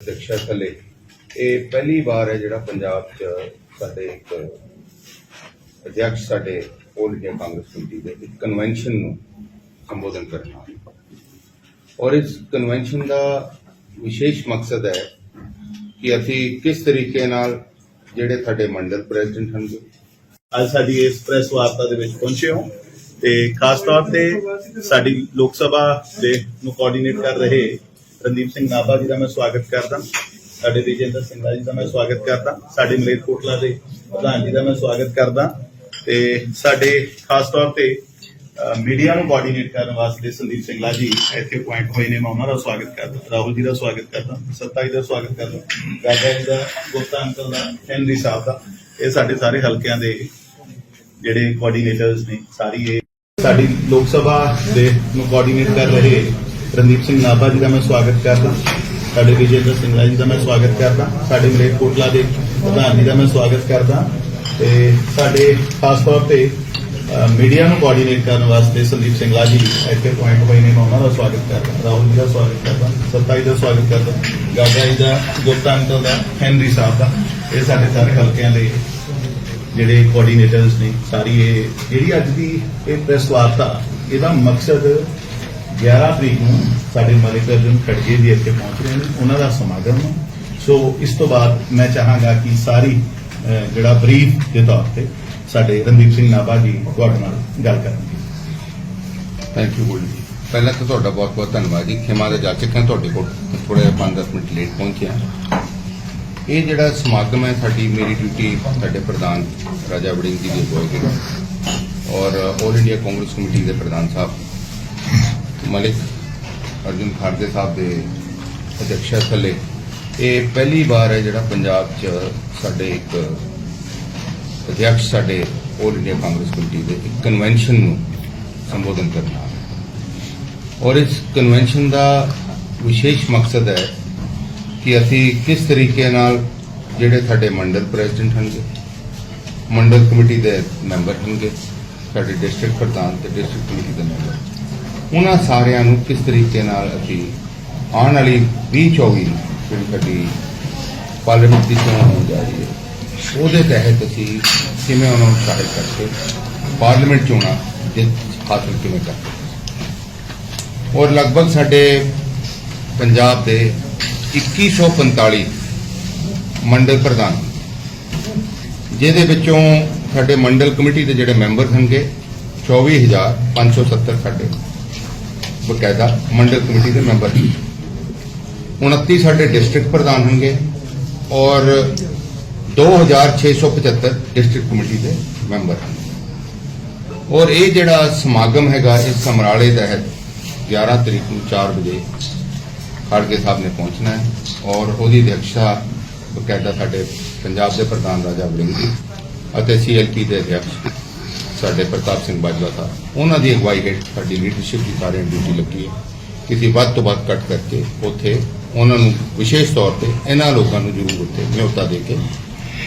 ਅਧਿਕਸ਼ਾ ਥੱਲੇ। ਇਹ ਪਹਿਲੀ ਵਾਰ ਹੈ ਜਿਹੜਾ ਪੰਜਾਬ 'ਚ ਸਾਡੇ ਇੱਕ ਅਧਿਆਕਸ਼ ਸਾਡੇ ਆਲ ਇੰਡੀਆ ਕਾਂਗਰਸ ਕਮੇਟੀ ਦੇ, ਇੱਕ ਕਨਵੈਨਸ਼ਨ ਨੂੰ ਸੰਬੋਧਨ ਕਰਨਾ ਔਰ ਇਸ ਕਨਵੈਨਸ਼ਨ ਦਾ ਵਿਸ਼ੇਸ਼ ਮਕਸਦ ਹੈ ਕਿ ਅਸੀਂ ਕਿਸ ਤਰੀਕੇ ਨਾਲ ਜਿਹੜੇ ਸਾਡੇ ਮੰਡਲ ਪ੍ਰੈਜ਼ੀਡੈਂਟ ਹਨ ਅੱਜ ਸਾਡੀ ਇਸ ਪ੍ਰੈਸ ਵਾਰਤਾ ਦੇ ਵਿੱਚ ਪਹੁੰਚੇ ਹੋ ਤੇ ਖਾਸ ਤੌਰ ਤੇ ਸਾਡੀ ਲੋਕ ਸਭਾ ਦੇ ਨੂੰ ਕੋਆਰਡੀਨੇਟ ਕਰ ਰਹੇ ਰਣਦੀਪ ਸਿੰਘ ਨਾਭਾ ਜੀ ਦਾ ਮੈਂ ਸਵਾਗਤ ਕਰਦਾ। ਸਾਡੇ ਵਿਜੇਂਦਰ ਸਿੰਘਲਾ ਜੀ ਦਾ ਮੈਂ ਸਵਾਗਤ ਕਰਦਾ। ਸਾਡੇ ਮਲੇਰਕੋਟਲਾ ਦੇ ਪ੍ਰਧਾਨ ਜੀ ਦਾ ਮੈਂ ਸਵਾਗਤ ਕਰਦਾ। ਤੇ ਸਾਡੇ ਖਾਸ ਤੌਰ ਤੇ ਮੀਡੀਆ ਨੂੰ ਕੋਆਰਡੀਨੇਟ ਕਰਨ ਵਾਸਤੇ ਸੰਦੀਪ ਸਿੰਘਲਾ ਜੀ ਇੱਥੇ ਪੁਆਇੰਟ ਹੋਏ ਨੇ। ਮੈਂ ਉਹਨਾਂ ਦਾ ਸਵਾਗਤ ਕਰਦਾ। ਰਾਹੁਲ ਜੀ ਦਾ ਸਵਾਗਤ ਕਰਦਾ। ਸੱਤਾ ਜੀ ਦਾ ਸਵਾਗਤ ਕਰਦਾ। ਗਾਗਾ ਜੀ ਦਾ, ਗੁਪਤਾ ਅੰਕਲ ਦਾ ਹੈਨਰੀ ਸਾਹਿਬ ਦਾ। ਇਹ ਸਾਡੇ ਸਾਰੇ ਹਲਕਿਆਂ ਦੇ ਜਿਹੜੇ ਕੋਆਰਡੀਨੇਟਰਸ ਨੇ, ਸਾਰੀ ਇਹ ਸਾਡੀ ਲੋਕ ਸਭਾ ਦੇ ਨੂੰ ਕੋਆਰਡੀਨੇਟ ਕਰ ਰਹੇ। ਰਣਦੀਪ ਸਿੰਘ ਨਾਭਾ ਜੀ ਦਾ ਮੈਂ ਸਵਾਗਤ ਕਰਦਾ। ਸਾਡੇ ਵਿਜੇਂਦਰ ਸਿੰਘਲਾ ਜੀ ਦਾ ਮੈਂ ਸਵਾਗਤ ਕਰਦਾ। ਸਾਡੇ ਮਲੇਰਕੋਟਲਾ ਦੇ ਪ੍ਰਧਾਨ ਜੀ ਦਾ ਮੈਂ ਸਵਾਗਤ ਕਰਦਾ। ਤੇ ਸਾਡੇ ਖਾਸ ਤੌਰ ਤੇ ਮੀਡੀਆ ਨੂੰ ਕੋਆਰਡੀਨੇਟ ਕਰਨ ਵਾਸਤੇ ਸੰਦੀਪ ਸਿੰਘਲਾ ਜੀ ਇੱਥੇ ਪੁਆਇੰਟ ਬਾਈ ਨੇ, ਮੈਂ ਉਹਨਾਂ ਦਾ ਸਵਾਗਤ ਕਰਦਾ। ਰਾਹੁਲ ਜੀ ਦਾ ਸਵਾਗਤ ਕਰਦਾ। ਸੱਤਾ ਜੀ ਦਾ ਸਵਾਗਤ ਕਰਦਾ। ਗਾਗਾ ਜੀ ਦਾ, ਗੁਪਤਾ ਅੰਕਲ ਦਾ ਹੈਨਰੀ ਸਾਹਿਬ ਦਾ। ਇਹ ਸਾਡੇ ਸਾਰੇ ਹਲਕਿਆਂ ਦੇ ਜਿਹੜੇ ਕੋਆਰਡੀਨੇਟਰਸ ਨੇ, ਸਾਰੀ ਇਹ, ਜਿਹੜੀ ਅੱਜ ਦੀ ਇਹ ਪ੍ਰੈਸ ਵਾਰਤਾ, ਇਹਦਾ ਮਕਸਦ 11 ਤਰੀਕ ਨੂੰ ਸਾਡੇ ਮਲਿਕ ਅਰਜੁਨ ਖੜਗੇ ਜੀ ਇੱਥੇ ਪਹੁੰਚ ਰਹੇ ਨੇ, ਉਹਨਾਂ ਦਾ ਸਮਾਗਮ ਹੈ। ਸੋ ਇਸ ਤੋਂ ਬਾਅਦ ਮੈਂ ਚਾਹਾਂਗਾ ਕਿ ਸਾਰੀ ਜਿਹੜਾ ਬਰੀਫ ਦੇ ਤੌਰ ਤੇ ਸਾਡੇ ਰਣਦੀਪ ਸਿੰਘ ਨਾਭਾ ਜੀ ਤੁਹਾਡੇ ਨਾਲ ਗੱਲ ਕਰਨਗੇ। ਥੈਂਕ ਯੂ ਗੋਲਡੀ ਜੀ ਪਹਿਲਾਂ ਤਾਂ ਤੁਹਾਡਾ ਬਹੁਤ ਬਹੁਤ ਧੰਨਵਾਦ ਜੀ। ਖਿਮਾ ਦਾ ਜਾਚਕ ਹਾਂ, ਤੁਹਾਡੇ ਕੋਲ ਥੋੜੇ 5-10 ਮਿੰਟ ਲੇਟ ਪਹੁੰਚਿਆ ਇਹ ਜਿਹੜਾ ਸਮਾਗਮ ਹੈ, ਸਾਡੀ ਮੇਰੀ ਡਿਊਟੀ ਸਾਡੇ ਪ੍ਰਧਾਨ ਰਾਜਾ ਵੜਿੰਗ ਜੀ ਦੀ ਅਗਵਾਈ ਹੇਠ ਔਰ ਆਲ ਇੰਡੀਆ ਕਾਂਗਰਸ ਕਮੇਟੀ ਦੇ ਪ੍ਰਧਾਨ ਸਾਹਿਬ ਮਲਿਕ ਅਰਜੁਨ ਖਾਰਦੇ ਸਾਹਿਬ ਦੇ ਅਧਿਕਸ਼ਾ ਥੱਲੇ। ਇਹ ਪਹਿਲੀ ਵਾਰ ਹੈ ਜਿਹੜਾ ਪੰਜਾਬ 'ਚ ਸਾਡੇ ਇੱਕ ਅਧਿਆਕਸ਼ ਸਾਡੇ ਆਲ ਇੰਡੀਆ ਕਾਂਗਰਸ ਕਮੇਟੀ ਦੇ ਇੱਕ ਕਨਵੈਨਸ਼ਨ ਨੂੰ ਸੰਬੋਧਨ ਕਰਨਾ ਔਰ ਇਸ ਕਨਵੈਨਸ਼ਨ ਦਾ ਵਿਸ਼ੇਸ਼ ਮਕਸਦ ਹੈ ਕਿ ਅਸੀਂ ਕਿਸ ਤਰੀਕੇ ਨਾਲ ਜਿਹੜੇ ਸਾਡੇ ਮੰਡਲ ਪ੍ਰੈਜ਼ੀਡੈਂਟ ਹਨਗੇ ਮੰਡਲ ਕਮੇਟੀ ਦੇ ਮੈਂਬਰ ਹਨਗੇ ਸਾਡੇ ਡਿਸਟ੍ਰਿਕਟ ਪ੍ਰਧਾਨ ਤੇ ਡਿਸਟ੍ਰਿਕਟ ਕਮੇਟੀ ਦੇ ਮੈਂਬਰ ਉਹਨਾਂ ਸਾਰਿਆਂ ਨੂੰ ਕਿਸ ਤਰੀਕੇ ਨਾਲ ਅਸੀਂ ਆਉਣ ਵਾਲੀ 2024 ਨੂੰ ਜਿਹੜੀ ਸਾਡੀ ਪਾਰਲੀਮੈਂਟ ਦੀ ਚੋਣ ਹੋਣ ਜਾ ਰਹੀ ਹੈ, ਉਹਦੇ ਤਹਿਤ ਅਸੀਂ ਕਿਵੇਂ ਉਹਨਾਂ ਨੂੰ ਸਹਾਇਤਾ ਕਰਕੇ ਪਾਰਲੀਮੈਂਟ ਚੋਣਾਂ ਜਿੱਤ ਹਾਸਲ ਕਿਵੇਂ ਕਰਦੇ ਔਰ ਲਗਭਗ ਸਾਡੇ ਪੰਜਾਬ ਦੇ 2145 ਮੰਡਲ ਪ੍ਰਧਾਨ, ਜਿਹਦੇ ਵਿੱਚੋਂ ਸਾਡੇ ਮੰਡਲ ਕਮੇਟੀ ਦੇ ਜਿਹੜੇ ਮੈਂਬਰ ਹੋਣਗੇ 24570 ਸਾਡੇ ਬਕਾਇਦਾ ਮੰਡਲ ਕਮੇਟੀ ਦੇ ਮੈਂਬਰ। ਹਨ 29 ਸਾਡੇ ਡਿਸਟ੍ਰਿਕਟ ਪ੍ਰਧਾਨ ਹੋਣਗੇ ਔਰ 2675 ਡਿਸਟ੍ਰਿਕਟ ਕਮੇਟੀ ਦੇ ਮੈਂਬਰ ਹਨ। ਔਰ ਇਹ ਜਿਹੜਾ ਸਮਾਗਮ ਹੈਗਾ, ਇਸ ਸਮਰਾਲੇ ਤਹਿਤ 11 ਤਰੀਕ ਨੂੰ 4 ਵਜੇ ਖੜਗੇ ਸਾਹਿਬ ਨੇ ਪਹੁੰਚਣਾ ਹੈ ਔਰ ਉਹਦੀ ਅਧਿਕਸ਼ਤਾ ਬਕਾਇਦਾ ਸਾਡੇ ਪੰਜਾਬ ਦੇ ਪ੍ਰਧਾਨ ਰਾਜਾ ਵੜਿੰਗ ਜੀ ਅਤੇ ਸੀਐਲਪੀ ਦੇ ਅਧਿਕਸ਼ ਸਾਡੇ ਪ੍ਰਤਾਪ ਸਿੰਘ ਬਾਜਵਾ ਸਾਹਿਬ, ਉਹਨਾਂ ਦੀ ਅਗਵਾਈ ਹੇਠ ਸਾਡੀ ਲੀਡਰਸ਼ਿਪ ਦੀ ਸਾਰਿਆਂ ਦੀ ਡਿਊਟੀ ਲੱਗੀ ਹੈ ਕਿਸੇ ਵੱਧ ਤੋਂ ਵੱਧ ਕੱਟ ਕਰਕੇ ਉੱਥੇ ਉਹਨਾਂ ਨੂੰ ਵਿਸ਼ੇਸ਼ ਤੌਰ ਤੇ ਇਹਨਾਂ ਲੋਕਾਂ ਨੂੰ ਜ਼ਰੂਰ ਉੱਥੇ ਨਿਯੁਕਤਾ ਦੇ ਕੇ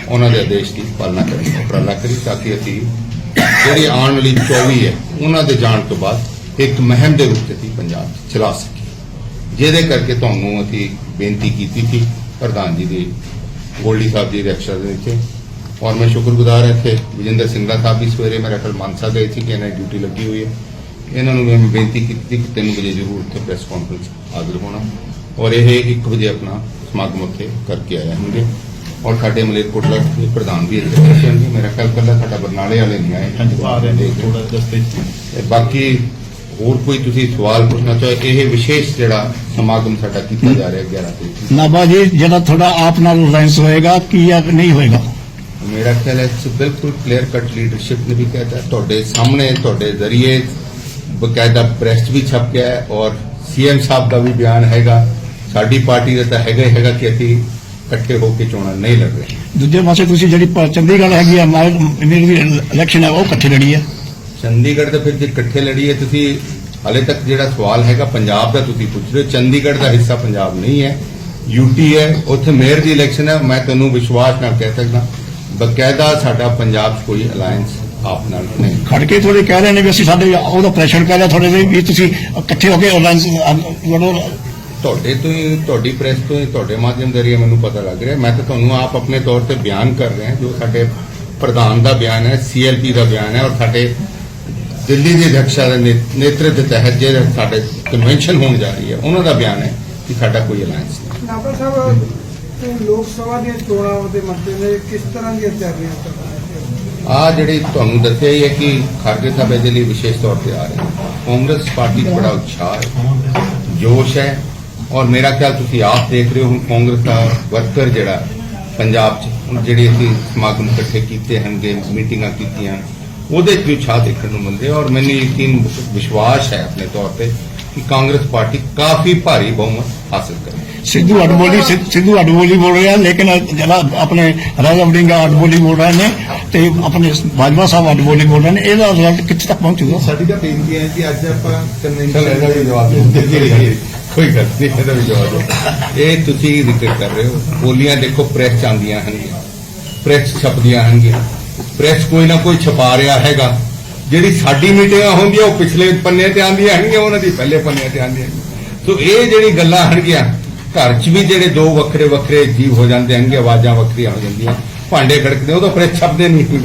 ਉਹਨਾਂ ਦੇ ਆਦੇਸ਼ ਦੀ ਪਾਲਣਾ ਕਰਨ ਉਪਰਾਲਾ ਕਰੀ ਤਾਂ ਕਿ ਅਸੀਂ ਜਿਹੜੀ ਆਉਣ ਵਾਲੀ 24 ਹੈ, ਉਹਨਾਂ ਦੇ ਜਾਣ ਤੋਂ ਬਾਅਦ ਇੱਕ ਮਹਿਮ ਦੇ ਰੂਪ 'ਚ ਅਸੀਂ ਪੰਜਾਬ ਚਲਾ ਸਕੀਏ। ਜਿਹਦੇ ਕਰਕੇ ਤੁਹਾਨੂੰ ਅਸੀਂ ਬੇਨਤੀ ਕੀਤੀ ਸੀ ਪ੍ਰਧਾਨ ਜੀ ਦੀ, ਗੋਲਡੀ ਸਾਹਿਬ ਦੀ ਰਕਸ਼ਾ ਦੇ ਵਿੱਚ ਔਰ ਮੈਂ ਸ਼ੁਕਰਗੁਜ਼ਾਰ ਹਾਂ ਕਿ ਵਿਜੇਂਦਰ ਸਿੰਘਲਾ ਸਾਹਿਬ ਵੀ ਸਵੇਰੇ ਮੇਰੇ ਖਿਆਲ ਮਾਨਸਾ ਗਏ ਸੀ ਕਿ ਇਹਨਾਂ ਦੀ ਡਿਊਟੀ ਲੱਗੀ ਹੋਈ ਹੈ ਇਹਨਾਂ ਨੂੰ ਮੈਂ ਬੇਨਤੀ ਕੀਤੀ ਕਿ 3 ਵਜੇ ਜ਼ਰੂਰ ਉੱਥੇ ਪ੍ਰੈਸ ਕਾਨਫਰੰਸ ਹਾਜ਼ਰ ਹੋਣਾ ਔਰ ਇਹ 1 ਵਜੇ ਆਪਣਾ ਸਮਾਗਮ ਉੱਥੇ ਕਰਕੇ ਆਏ ਹੋਣਗੇ ਔਰ ਸਾਡੇ ਮਲੇਰਕੋਟਲਾ ਦੇ ਪ੍ਰਧਾਨ ਵੀ ਇੱਥੇ ਪਹੁੰਚੇ ਹੋਣਗੇ ਮੇਰਾ ਖਿਆਲ ਕੱਲਾ ਸਾਡਾ ਬਰਨਾਲੇ ਵਾਲੇ ਨਹੀਂ ਆਏ ਹਾਂਜੀ ਆ ਰਹੇ ਨੇ ਥੋੜਾ ਰਸਤੇ 'ਚ ਤੇ ਬਾਕੀ ਹੋਰ ਕੋਈ ਤੁਸੀਂ ਸਵਾਲ ਪੁੱਛਣਾ ਚਾਹੋ ਇਹ ਵਿਸ਼ੇਸ਼ ਜਿਹੜਾ ਸਮਾਗਮ ਸਾਡਾ ਕੀਤਾ ਜਾ ਰਿਹਾ 11 ਤਰੀਕ ਨੂੰ ਨਾਭਾ ਜੀ ਜਿਹੜਾ ਤੁਹਾਡਾ ਆਪ ਨਾਲ ਅਲਾਈਅੰਸ ਹੋਏਗਾ ਕੀ ਜਾਂ ਨਹੀਂ ਹੋਏਗਾ ਮੇਰਾ ਖਿਆਲ ਹੈ ਇਸ ਬਿਲਕੁਲ ਕਲੀਅਰ ਕੱਟ ਲੀਡਰਸ਼ਿਪ ਨੇ ਵੀ ਕਹਿਤਾ ਤੁਹਾਡੇ ਸਾਹਮਣੇ ਤੁਹਾਡੇ ਜ਼ਰੀਏ ਬਕਾਇਦਾ ਪ੍ਰੈਸ ਵੀ ਛਪ ਗਿਆ ਹੈ ਔਰ ਸੀਐਮ ਸਾਹਿਬ ਦਾ ਵੀ ਬਿਆਨ ਹੈਗਾ। ਸਾਡੀ ਪਾਰਟੀ ਦਾ ਤਾਂ ਹੈਗਾ ਹੀ ਹੈਗਾ ਕਿ ਅਸੀਂ ਇਕੱਠੇ ਹੋ ਕੇ ਚੋਣਾਂ ਨਹੀਂ ਲੜ ਰਹੇ। ਦੂਜੇ ਪਾਸੇ ਤੁਸੀਂ ਜਿਹੜੀ ਪ- ਚੰਡੀਗੜ੍ਹ ਹੈਗੀ ਆ ਮੇਰੀ ਵੀ ਇਲੈਕਸ਼ਨ ਹੈ ਉਹ ਇਕੱਠੇ ਲੜੀ ਹੈ। ਚੰਡੀਗੜ੍ਹ ਦਾ ਫਿਰ ਜੇ ਇਕੱਠੇ ਲੜੀਏ ਤੁਸੀਂ ਹਲੇ ਤੱਕ ਜਿਹੜਾ ਸਵਾਲ ਹੈਗਾ ਪੰਜਾਬ ਦਾ ਤੁਸੀਂ ਪੁੱਛ ਰਹੇ ਹੋ। ਚੰਡੀਗੜ੍ਹ ਦਾ ਹਿੱਸਾ ਪੰਜਾਬ ਨਹੀਂ ਹੈ। ਯੂਟੀ ਹੈ ਉੱਥੇ ਮੇਅਰ ਦੀ ਇਲੈਕਸ਼ਨ ਹੈ। ਮੈਂ ਤੁਹਾਨੂੰ ਵਿਸ਼ਵਾਸ ਨਾਲ ਕਹਿ ਸਕਦਾ। ਬਕਾਇਦਾ ਸਾਡਾ ਪੰਜਾਬ 'ਚ ਕੋਈ ਅਲਾਈਅੰਸ ਆਪ ਨਾਲ ਨਹੀਂ। ਖੜ ਕੇ ਥੋੜੇ ਕਹਿ ਰਹੇ ਨੇ ਵੀ ਅਸੀਂ ਸਾਡੇ ਉਹਦਾ ਪ੍ਰੈਸ਼ਰ ਕਰ ਰਿਹਾ ਥੋੜੇ ਵੀ ਤੁਸੀਂ ਇਕੱਠੇ ਹੋ ਕੇ ਅਲਾਈਅੰਸ ਲੜੋ। ਤੁਹਾਡੇ ਤੋਂ ਹੀ ਤੁਹਾਡੀ ਪ੍ਰੈਸ ਤੋਂ ਹੀ ਤੁਹਾਡੇ ਮਾਧਿਅਮ ਜ਼ਰੀਏ ਮੈਨੂੰ ਪਤਾ ਲੱਗ ਰਿਹਾ। ਮੈਂ ਤਾਂ ਤੁਹਾਨੂੰ ਆਪ ਆਪਣੇ ਤੌਰ ਤੇ ਬਿਆਨ ਕਰ ਰਿਹਾ ਜੋ ਸਾਡੇ ਪ੍ਰਧਾਨ ਦਾ ਬਿਆਨ ਹੈ ਸੀਐਲਪੀ ਦਾ ਬਿਆਨ ਹੈ ਔਰ ਸਾਡੇ ਦਿੱਲੀ ਦੇ ਅਧਿਕਸ਼ਾ ਦੇ ਨੇ- ਨੇਤਰਤਵ ਤਿਹਤ ਜਿਹੜੇ ਸਾਡੇ ਕਨਵੈਨਸ਼ਨ ਹੋਣ ਜਾ ਰਹੀ ਹੈ ਉਹਨਾਂ ਦਾ ਬਿਆਨ ਹੈ ਕਿ ਸਾਡਾ ਕੋਈ ਅਲਾਈਅੰਸ ਨਹੀਂ। ਨਾਪਾ ਸਾਹਿਬ ਤੇ ਲੋਕ ਸਭਾ ਦੀਆਂ ਚੋਣਾਂ ਦੇ ਮੱਦੇ ਕਿਸ ਤਰ੍ਹਾਂ ਦੀਆਂ ਤਿਆਰੀਆਂ ਕਰ ਆ ਜਿਹੜੀ ਤੁਹਾਨੂੰ ਦੱਸਿਆ ਹੀ ਹੈ ਕਿ ਖਾਰਗੇ ਸਾਹਿਬ ਦੇ ਲਈ ਵਿਸ਼ੇਸ਼ ਤੌਰ ਤੇ ਆ ਰਹੇ ਕਾਂਗਰਸ ਪਾਰਟੀ 'ਚ ਬੜਾ ਉਤਸ਼ਾਹ ਹੈ, ਜੋਸ਼ ਹੈ, ਔਰ ਮੇਰਾ ਖਿਆਲ ਤੁਸੀਂ ਆਪ ਦੇਖ ਰਹੇ ਹੋ, ਹੁਣ ਕਾਂਗਰਸ ਦਾ ਵਰਕਰ ਜਿਹੜਾ ਪੰਜਾਬ 'ਚ, ਹੁਣ ਜਿਹੜੇ ਅਸੀਂ ਸਮਾਗਮ ਇਕੱਠੇ ਕੀਤੇ ਹਨਗੇ ਮੀਟਿੰਗਾਂ ਕੀਤੀਆਂ, ਉਹਦੇ 'ਚ ਵੀ ਉਤਸ਼ਾਹ ਦੇਖਣ ਨੂੰ ਮਿਲਦੇ ਔਰ ਮੈਨੂੰ ਯਕੀਨ ਵਿਸ਼ਵਾਸ ਹੈ ਆਪਣੇ ਤੌਰ ਤੇ ਕਿ ਕਾਂਗਰਸ ਪਾਰਟੀ ਕਾਫੀ ਭਾਰੀ ਬਹੁਮਤ ਹਾਸਲ ਕਰੇਗੀ। ਸਿੱਧੂ ਅੱਡ ਬੋਲੀ ਸਿੱਧ- ਸਿੱਧੂ ਅੱਡ ਬੋਲੀ ਬੋਲ ਰਿਹਾ ਲੇਕਿਨ ਜਿਹੜਾ ਆਪਣੇ ਰਾਜਾ ਵੜਿੰਗਾ ਅੱਡ ਬੋਲੀ ਬੋਲ ਰਹੇ ਨੇ ਤੇ ਆਪਣੇ ਬਾਜਵਾ ਸਾਹਿਬ ਅੱਡ ਬੋਲੀ ਰਹੇ ਨੇ ਇਹਦਾ ਰਿਜ਼ਲਟ ਕਿੱਥੇ ਤੱਕ ਪਹੁੰਚੂਗਾ ਸਾਡੀ ਤਾਂ ਬੇਨਤੀ ਹੈ ਕਿ ਅੱਜ ਆਪਾਂ ਕਨਵੈਨਸ਼ਨ ਇਹਦਾ ਵੀ ਜਵਾਬ ਦਿਓ। ਕੋਈ ਗੱਲ ਨਹੀਂ ਇਹਦਾ ਵੀ ਜਵਾਬ ਦਿਓ। ਇਹ ਤੁਸੀਂ ਜ਼ਿਕਰ ਕਰ ਰਹੇ ਹੋ। ਬੋਲੀਆਂ ਦੇਖੋ ਪ੍ਰੈਸ ਚ ਆਉਂਦੀਆਂ ਹਨਗੀਆਂ ਪ੍ਰੈਸ ਛਪਦੀਆਂ ਹਨਗੀਆਂ ਪ੍ਰੈਸ ਕੋਈ ਨਾ ਕੋਈ ਛਪਾ ਰਿਹਾ ਹੈਗਾ। ਜਿਹੜੀ ਸਾਡੀ ਮੀਟਿੰਗਾਂ ਹੁੰਦੀਆਂ ਉਹ ਪਿਛਲੇ ਪੰਨੇ ਤੇ ਆਉਂਦੀਆਂ ਹਨਗੀਆਂ ਉਹਨਾਂ ਦੀ ਪਹਿਲੇ ਪੰਨੇ ਤੇ ਆਉਂਦੀਆਂ ਸੋ ਇਹ ਜਿਹੜੀ ਗੱਲਾਂ ਹਨਗੀਆਂ ਘਰ 'ਚ ਵੀ ਜਿਹੜੇ ਦੋ ਵੱਖਰੇ ਵੱਖਰੇ ਜੀਵ ਹੋ ਜਾਂਦੇ ਹਨਗੇ ਆਵਾਜ਼ਾਂ ਵੱਖਰੀਆਂ ਹੋ ਜਾਂਦੀਆਂ। ਭਾਂਡੇ ਖੜਕਦੇ ਉਹ ਤਾਂ ਪ੍ਰੈਸ ਛਪਦੇ ਨਹੀਂ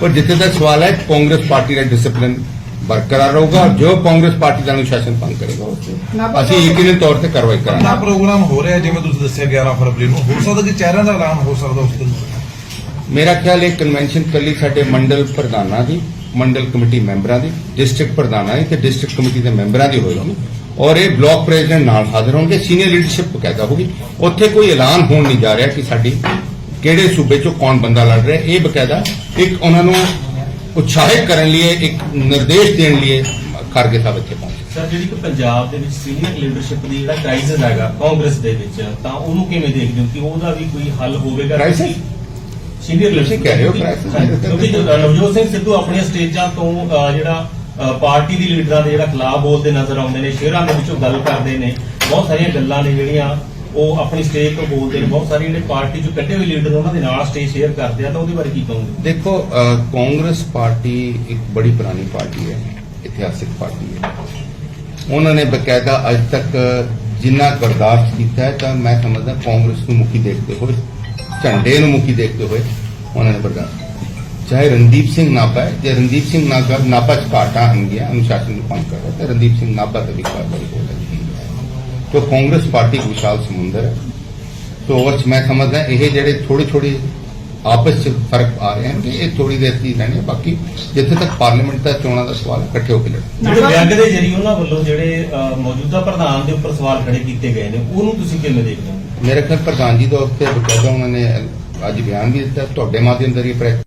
ਪਰ ਜਿੱਥੇ ਤੱਕ ਸਵਾਲ ਹੈ ਕਾਂਗਰਸ ਪਾਰਟੀ ਦਾ ਡਿਸਪਲਿਨ ਬਰਕਰਾਰ ਰਹੂਗਾ ਜੋ ਕਾਂਗਰਸ ਪਾਰਟੀ ਦਾ ਅਨੁਸ਼ਾਸਨ ਭੰਗ ਕਰੇਗਾ ਉਸ ਅਸੀਂ ਯਕੀਨੀ ਤੌਰ ਤੇ ਕਾਰਵਾਈ ਕਰਾਂਗੇ। ਪ੍ਰੋਗਰਾਮ ਹੋ ਰਿਹਾ ਜਿਵੇਂ ਤੁਸੀਂ ਦੱਸਿਆ 11 ਫਰਵਰੀ ਨੂੰ। ਹੋ ਸਕਦਾ ਕਿ ਚਿਹਰਿਆਂ ਦਾ ਐਲਾਨ ਹੋ ਸਕਦਾ ਉਸ ਦਿਨ। ਮੇਰਾ ਖਿਆਲ ਇਹ ਕਨਵੈਨਸ਼ਨ ਕੱਲੀ ਸਾਡੇ ਮੰਡਲ ਪ੍ਰਧਾਨਾਂ ਦੀ ਮੰਡਲ ਕਮੇਟੀ ਮੈਂਬਰਾਂ ਦੀ ਡਿਸਟ੍ਰਿਕਟ ਪ੍ਰਧਾਨਾਂ ਦੀ ਤੇ ਡਿਸਟ੍ਰਿਕਟ ਕਮੇਟੀ ਦੇ ਮੈਂਬਰਾਂ ਦੀ ਹੋਏਗੀ। ਔਰ ਇਹ ਬਲਾਕ ਪ੍ਰੈਜ਼ੀਡੈਂਟ ਨਾਲ ਹਾਜ਼ਰ ਹੋਣਗੇ ਸੀਨੀਅਰ ਲੀਡਰਸ਼ਿਪ ਬਕਾਇਦਾ ਹੋਗੀ ਉੱਥੇ ਕੋਈ ਐਲਾਨ ਹੋਣ ਨਹੀਂ ਜਾ ਰਿਹਾ ਕਿ ਸਾਡੀ ਕਿਹੜੇ ਸੂਬੇ ਚੋਂ ਕੌਣ ਬੰਦਾ ਲੜ ਰਿਹਾ ਇਹ ਬਕਾਇਦਾ ਇੱਕ ਉਹਨਾਂ ਨੂੰ ਉਤਸ਼ਾਹਿਤ ਕਰਨ ਲਈ ਇੱਕ ਨਿਰਦੇਸ਼ ਦੇਣ ਲਈ ਖਾਰਗੇ ਸਾਹਿਬ ਇੱਥੇ ਪਹੁੰਚੇ ਸਰ ਜਿਹੜੀ ਕਿ ਪੰਜਾਬ ਦੇ ਵਿੱਚ ਸੀਨੀਅਰ ਲੀਡਰਸ਼ਿਪ ਦੀ ਜਿਹੜਾ ਕ੍ਰਾਈਸਿਸ ਹੈਗਾ ਕਾਂਗਰਸ ਦੇ ਵਿੱਚ ਤਾਂ ਉਹਨੂੰ ਕਿਵੇਂ ਦੇਖਦੇ ਹੋ ਕਿ ਉਹਦਾ ਵੀ ਕੋਈ ਹੱਲ ਹੋਵੇਗਾ Crisis? ਸੀਨੀਅਰ ਤੁਸੀਂ ਕਹਿ ਰਹੇ ਹੋ crisis? ਕਿਉਂਕਿ ਨਵਜੋਤ ਸਿੰਘ ਸਿੱਧੂ ਆਪਣੀਆਂ ਸਟੇਜਾਂ ਤੋਂ ਜਿਹੜਾ ਪਾਰਟੀ ਦੀ ਲੀਡਰਾਂ ਦੇ ਜਿਹੜਾ ਖਿਲਾਫ ਬੋਲਦੇ ਨਜ਼ਰ ਆਉਂਦੇ ਨੇ ਸ਼ੇਰਾਂ ਦੇ ਵਿੱਚੋਂ ਗੱਲ ਕਰਦੇ ਨੇ, ਬਹੁਤ ਸਾਰੀਆਂ ਗੱਲਾਂ ਨੇ ਜਿਹੜੀਆਂ ਉਹ ਆਪਣੀ ਸਟੇਜ ਤੋਂ ਬੋਲਦੇ ਨੇ, ਬਹੁਤ ਸਾਰੇ ਜਿਹੜੇ ਪਾਰਟੀ ਚੋਂ ਕੱਢੇ ਹੋਏ ਲੀਡਰ ਉਹਨਾਂ ਦੇ ਨਾਲ ਸਟੇਜ ਸ਼ੇਅਰ ਕਰਦੇ ਆ, ਤਾਂ ਉਹਦੇ ਬਾਰੇ ਕੀ ਕਹੋਗੇ? ਦੇਖੋ ਕਾਂਗਰਸ ਪਾਰਟੀ ਇੱਕ ਬੜੀ ਪੁਰਾਣੀ ਪਾਰਟੀ ਹੈ, ਇਤਿਹਾਸਿਕ ਪਾਰਟੀ ਹੈ। ਉਹਨਾਂ ਨੇ ਬਕਾਇਦਾ ਅੱਜ ਤੱਕ ਜਿੰਨਾ ਬਰਦਾਸ਼ਤ ਕੀਤਾ ਹੈ, ਤਾਂ ਮੈਂ ਸਮਝਦਾ ਕਾਂਗਰਸ ਨੂੰ ਮੁਖੀ ਦੇਖਦੇ ਹੋਏ, ਝੰਡੇ ਨੂੰ ਮੁਖੀ ਦੇਖਦੇ ਹੋਏ ਉਹਨਾਂ ਨੇ ਬਰਦਾਸ਼ਤ ਚਾਹੇ ਰਣਦੀਪ ਸਿੰਘ ਨਾਭਾ ਹੈ ਜੇ ਰਣਦੀਪ ਸਿੰਘ ਨਾਭਾ ਨਾਭਾ ਚ ਘਾਟਾ ਹੋਣਗੀਆਂ ਅਨੁਸ਼ਾਸਨ ਨੂੰ ਭੰਗ ਕਰ ਰਿਹਾ ਤਾਂ ਰਣਦੀਪ ਸਿੰਘ ਨਾਭਾ ਤੇ ਵੀ ਕਾਰਵਾਈ ਹੋ ਰਹੀ ਹੈ। तो ਕਾਂਗਰਸ ਪਾਰਟੀ ਵਿਸ਼ਾਲ ਸਮੁੰਦਰ ਹੈ। ਤੋ ਉਹ 'ਚ ਮੈਂ ਸਮਝਦਾ ਇਹ ਜਿਹੜੇ ਥੋੜੇ ਥੋੜੇ ਆਪਸ ਚ ਫ਼ਰਕ ਆ ਰਹੇ ਹਨ ਕਿ ਇਹ ਥੋੜੀ ਦੇਰ ਦੀ ਰਹਿਣੀ ਬਾਕੀ ਜਿੱਥੇ ਤੱਕ ਪਾਰਲੀਮੈਂਟ ਦਾ ਚੋਣਾਂ ਦਾ ਸਵਾਲ ਇਕੱਠੇ ਹੋ ਕੇ ਲੜਨਾ। ਜਿਹੜੇ ਵਿਅੰਗ ਦੇ ਜਰੀਏ ਉਹਨਾਂ ਵੱਲੋਂ ਜਿਹੜੇ ਮੌਜੂਦਾ ਪ੍ਰਧਾਨ ਦੇ ਉੱਪਰ ਸਵਾਲ ਖੜੇ ਕੀਤੇ ਗਏ ਨੇ ਉਹਨੂੰ ਤੁਸੀਂ ਕਿਵੇਂ ਦੇਖਦੇ ਹੋ? ਮੇਰੇ ਖਿਆਲ ਪ੍ਰਧਾਨ ਜੀ ਦਾ ਉੱਤੇ ਬਕਾਇਦਾ ਉਹਨਾਂ ਨੇ ਅੱਜ ਬਿਆਨ ਵੀ ਦਿੱਤਾ ਤੁਹਾਡੇ ਮਾਧਿਅਮ ਜ਼ਰੀਏ ਪ੍ਰੈਸ